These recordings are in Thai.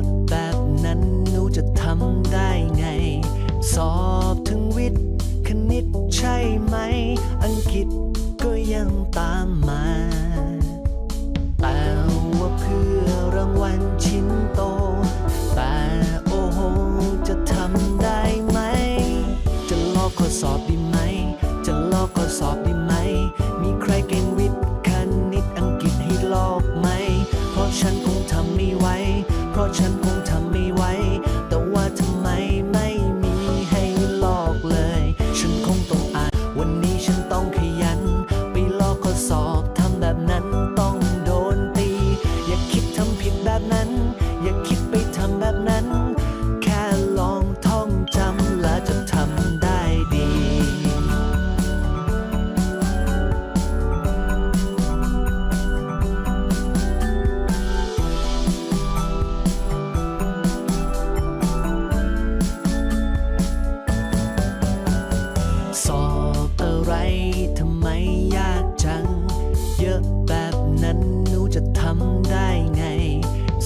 อะแบบนั้นหนูจะทำได้ไง สอบถึงวิทย์คณิตใช่ไหม อังกฤษก็ยังตามมา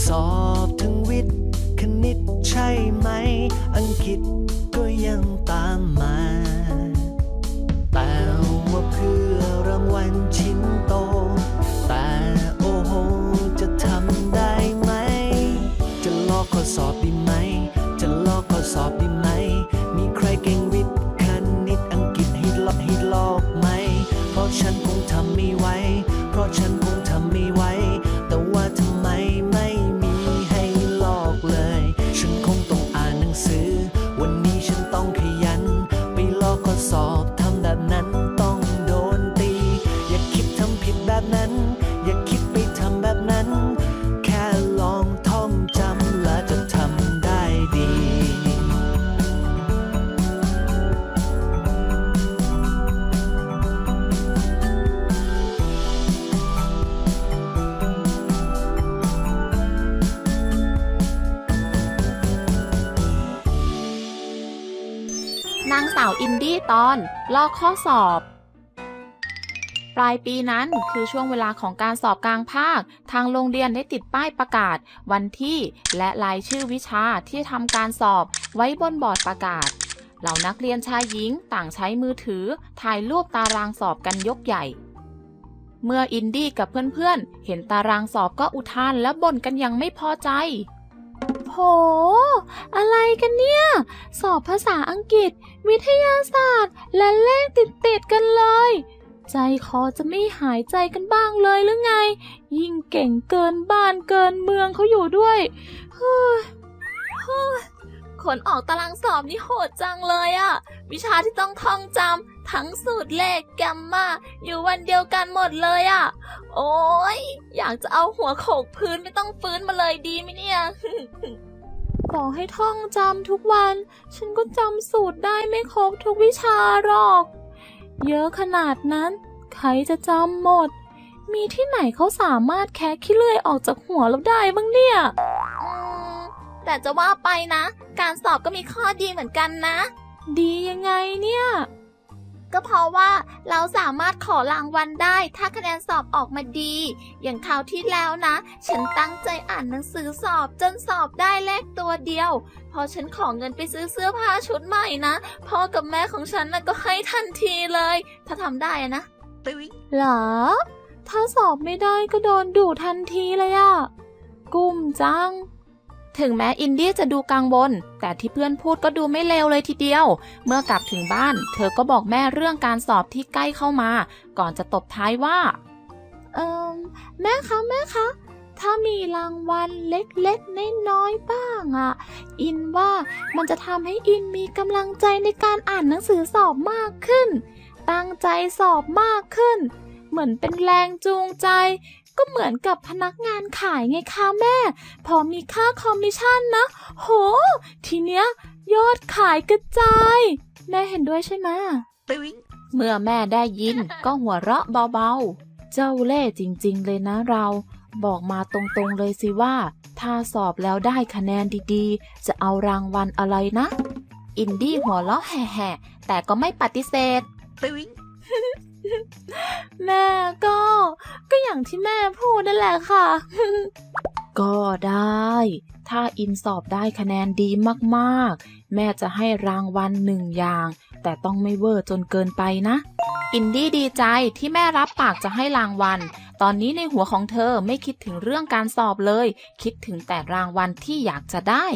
สอบทั้งวิทย์คณิตใช่ไหม อังกฤษ ล อินดี้ตอน ลอกข้อสอบ ปลายปีนั้นคือช่วงเวลาของการสอบกลางภาค ทางโรงเรียนได้ติดป้ายประกาศ วันที่และรายชื่อวิชาที่ทำการสอบไว้บนบอร์ดประกาศ เหล่านักเรียนชายหญิงต่างใช้มือถือ ถ่ายรูปตารางสอบกันยกใหญ่ เมื่ออินดี้กับเพื่อนๆ เห็นตารางสอบก็อุทานและบ่นกันอย่างไม่พอใจโห อะไรกันเนี่ย สอบภาษาอังกฤษ วิทยาศาสตร์ และเลขติดติดกันเลย ใจคอจะไม่หายใจกันบ้างเลยหรือไง ยิ่งเก่งเกินบ้านเกินเมืองเขาอยู่ด้วยเฮ้ยเฮ้ยขนออกตารางสอบนี่โหดจังเลยอะวิชาที่ต้องท่องจำทั้งสูตรเลขแกมมาอยู่วันเดียวกันหมดเลยอะโอ้ยอยากจะเอาหัวโขกพื้นไม่ต้องฟื้นมาเลยดีไหมเนี่ย ต่อให้ท่องจำทุกวัน ฉันก็จำสูตรได้ไม่ครบทุกวิชาหรอก เยอะขนาดนั้น ใครจะจำหมด มีที่ไหนเขาสามารถแคะขี้เลื่อยออกจากหัวเราได้บ้างเนี่ยแต่จะว่าไปนะ การสอบก็มีข้อดีเหมือนกันนะ ดียังไงเนี่ย ก็เพราะว่าเราสามารถขอรางวัลได้ ถ้าคะแนนสอบออกมาดี อย่างคราวที่แล้วนะ ฉันตั้งใจอ่านหนังสือสอบจนสอบได้เลขตัวเดียว พอฉันขอเงินไปซื้อเสื้อผ้าชุดใหม่นะ พ่อกับแม่ของฉันนะก็ให้ทันทีเลย ถ้าทำได้อะนะหรอ ถ้าสอบไม่ได้ก็โดนดูทันทีเลยอะกุ้มจัง ถึงแม้อินดี้จะดูกังวลแต่ที่เพื่อนพูดก็ดูไม่เลวเลยทีเดียว เมื่อกลับถึงบ้าน เธอก็บอกแม่เรื่องการสอบที่ใกล้เข้ามา ก่อนจะตบท้ายว่า เอิมแม่คะแม่คะ ถ้ามีรางวัลเล็กๆน้อยๆบ้างอะอินว่ามันจะทำให้อินมีกำลังใจในการอ่านหนังสือสอบมากขึ้น ตั้งใจสอบมากขึ้น เหมือนเป็นแรงจูงใจ ก็เหมือนกับพนักงานขายไงคะแม่ พอมีค่าคอมมิชชั่นนะ โห ทีเนี้ย ยอดขายกระจาย แม่เห็นด้วยใช่ไหมเมื่อแม่ได้ยินก็หัวเราะเบาๆ เจ้าเล่ห์จริง ๆ เลยนะเรา บอกมาตรงๆเลยสิว่า ถ้าสอบแล้วได้คะแนนดีๆ จะเอารางวัลอะไรนะ อินดี้หัวเราะแห่ๆแต่ก็ไม่ปฏิเสธ แม่ก็ ก็อย่างที่แม่พูดนั่นแหละค่ะ ก็ได้ ถ้าอินสอบได้คะแนนดีมากๆ แม่จะให้รางวัลหนึ่งอย่าง แต่ต้องไม่เวอร์จนเกินไปนะ อินดี้ดีใจที่แม่รับปากจะให้รางวัล ตอนนี้ในหัวของเธอไม่คิดถึงเรื่องการสอบเลย คิดถึงแต่รางวัลที่อยากจะได้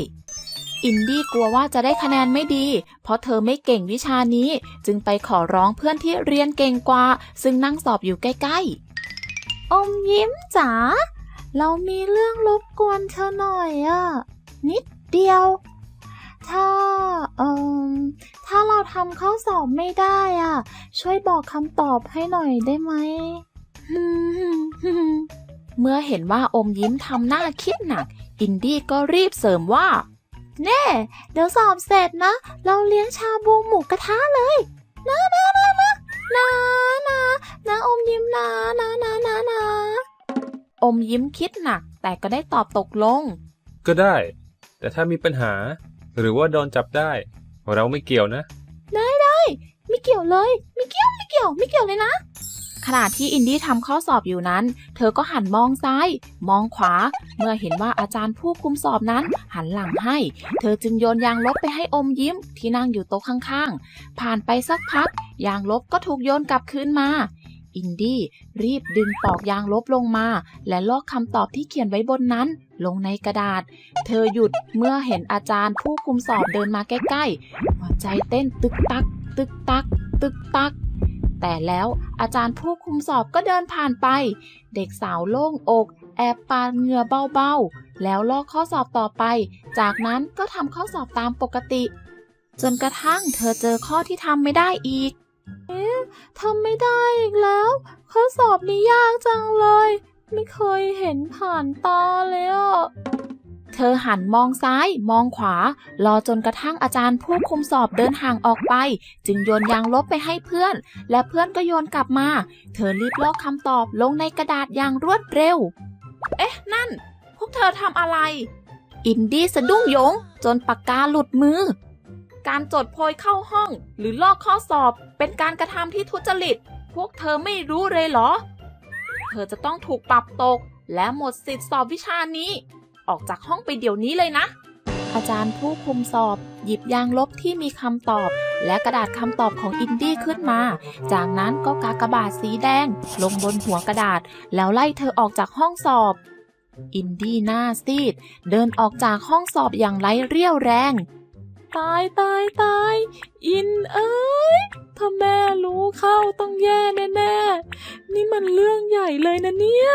อินดี้กลัวว่าจะได้คะแนนไม่ดี เพราะเธอไม่เก่งวิชานี้ จึงไปขอร้องเพื่อนที่เรียนเก่งกว่า ซึ่งนั่งสอบอยู่ใกล้ๆ อมยิ้มจ๋า เรามีเรื่องรบกวนเธอหน่อยอะนิดเดียว ถ้า เอ่อ ถ้าเราทำข้อสอบไม่ได้อะช่วยบอกคำตอบให้หน่อยได้ไหม เมื่อเห็นว่าอมยิ้มทำหน้าคิดหนัก อินดี้ก็รีบเสริมว่า เน่ เดี๋ยวสอบเสร็จนะ เราเลี้ยงชาบูหมูกระทะเลยนะนะนะนะนะนะนะอมยิ้มนะนะนะนะนะอมยิ้มคิดหนัก แต่ก็ได้ตอบตกลง ก็ได้ แต่ถ้ามีปัญหา หรือว่าโดนจับได้ เราไม่เกี่ยวนะไม่เกี่ยวเลย ไม่เกี่ยวไม่เกี่ยวไม่เกี่ยวเลยนะ ขณะที่อินดี้ทำข้อสอบอยู่นั้น เธอก็หันมองซ้าย มองขวา เมื่อเห็นว่าอาจารย์ผู้คุมสอบนั้น หันหลังให้ เธอจึงโยนยางลบไปให้อมยิ้ม ที่นั่งอยู่โต๊ะข้างๆ ผ่านไปสักพัก ยางลบก็ถูกโยนกลับคืนมา อินดี้รีบดึงปอกยางลบลงมา และลอกคำตอบที่เขียนไว้บนนั้นลงในกระดาษ เธอหยุดเมื่อเห็นอาจารย์ผู้คุมสอบเดินมาใกล้ๆ หัวใจเต้นตึกตัก ตึกตัก ตึกตัก แต่แล้วอาจารย์ผู้คุมสอบก็เดินผ่านไป เด็กสาวโล่งอก แอบปาดเหงื่อเบาๆ แล้วลอกข้อสอบต่อไป จากนั้นก็ทำข้อสอบตามปกติ จนกระทั่งเธอเจอข้อที่ทำไม่ได้อีก เอ๊ะทำไม่ได้อีกแล้ว ข้อสอบนี้ยากจังเลย ไม่เคยเห็นผ่านตาเลยอะ เธอหันมองซ้าย มองขวา รอจนกระทั่งอาจารย์ผู้คุมสอบเดินห่างออกไป จึงโยนยางลบไปให้เพื่อน และเพื่อนก็โยนกลับมา เธอรีบลอกคำตอบลงในกระดาษอย่างรวดเร็ว เอ๊ะ นั่น พวกเธอทำอะไร อินดี้สะดุ้งโยง จนปากกาหลุดมือ การจดโพยเข้าห้อง หรือลอกข้อสอบเป็นการกระทำที่ทุจริต พวกเธอไม่รู้เลยเหรอ เธอจะต้องถูกปรับตก และหมดสิทธิสอบวิชานี้ ออกจากห้องไปเดี๋ยวนี้เลยนะ อาจารย์ผู้คุมสอบ หยิบยางลบที่มีคำตอบ และกระดาษคำตอบของอินดี้ขึ้นมา จากนั้นก็กากบาทสีแดง ลงบนหัวกระดาษ แล้วไล่เธอออกจากห้องสอบ อินดี้หน้าซีด เดินออกจากห้องสอบอย่างไร้เรี่ยวแรงตายตายตายอินเอ้ยถ้าแม่รู้เข้าต้องแย่แน่ๆนี่มันเรื่องใหญ่เลยนะเนี่ย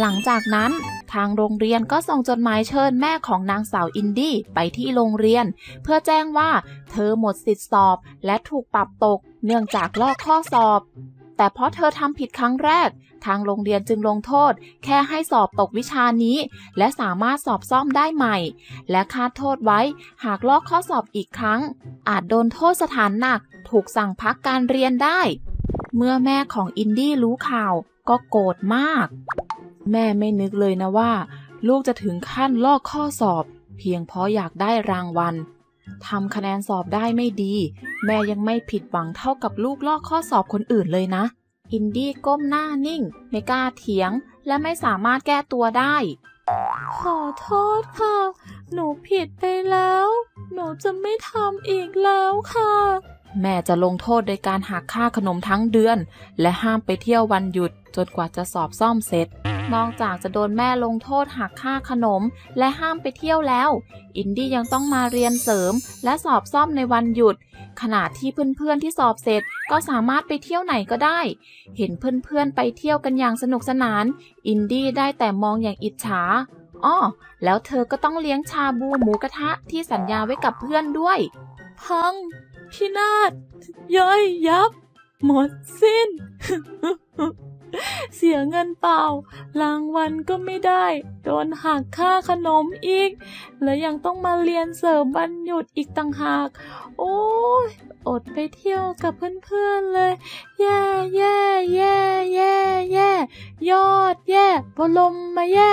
หลังจากนั้นทางโรงเรียนก็ส่งจดหมายเชิญแม่ของนางสาวอินดี้ไปที่โรงเรียน เพื่อแจ้งว่าเธอหมดสิทธิสอบและถูกปรับตก เนื่องจากลอกข้อสอบ แต่เพราะเธอทำผิดครั้งแรก ทางโรงเรียนจึงลงโทษ แค่ให้สอบตกวิชานี้ และสามารถสอบซ่อมได้ใหม่ และคาดโทษไว้หากลอกข้อสอบอีกครั้ง อาจโดนโทษสถานหนัก ถูกสั่งพักการเรียนได้ เมื่อแม่ของอินดี้รู้ข่าวก็โกรธมาก แม่ไม่นึกเลยนะว่า ลูกจะถึงขั้นลอกข้อสอบ เพียงเพราะอยากได้รางวัลทำคะแนนสอบได้ไม่ดี แม่ยังไม่ผิดหวังเท่ากับลูกลอกข้อสอบคนอื่นเลยนะ อินดี้ก้มหน้านิ่ง ไม่กล้าเถียง และไม่สามารถแก้ตัวได้ ขอโทษค่ะ หนูผิดไปแล้ว หนูจะไม่ทำอีกแล้วค่ะ แม่จะลงโทษโดยการหักค่าขนมทั้งเดือน และห้ามไปเที่ยววันหยุดจนกว่าจะสอบซ่อมเสร็จ นอกจากจะโดนแม่ลงโทษหักค่าขนม และห้ามไปเที่ยวแล้ว อินดี้ยังต้องมาเรียนเสริม และสอบซ่อมในวันหยุด ขณะที่เพื่อนๆที่สอบเสร็จก็สามารถไปเที่ยวไหนก็ได้ เห็นเพื่อนๆไปเที่ยวกันอย่างสนุกสนาน อินดี้ได้แต่มองอย่างอิจฉาอ้อแล้วเธอก็ต้องเลี้ยงชาบูหมูกระทะที่สัญญาไว้กับเพื่อนด้วย พัง พินาศย่อยยับ หมดสิ้น เสียเงินเปล่ารางวัลก็ไม่ได้ โดนหักค่าขนมอีก แล้วยังต้องมาเรียนเสริมวันหยุดอีกต่างหาก โอ้ยอดไปเที่ยวกับเพื่อนๆเลย แย่แย่แย่แย่แย่ยอดแย่บลมมาแย่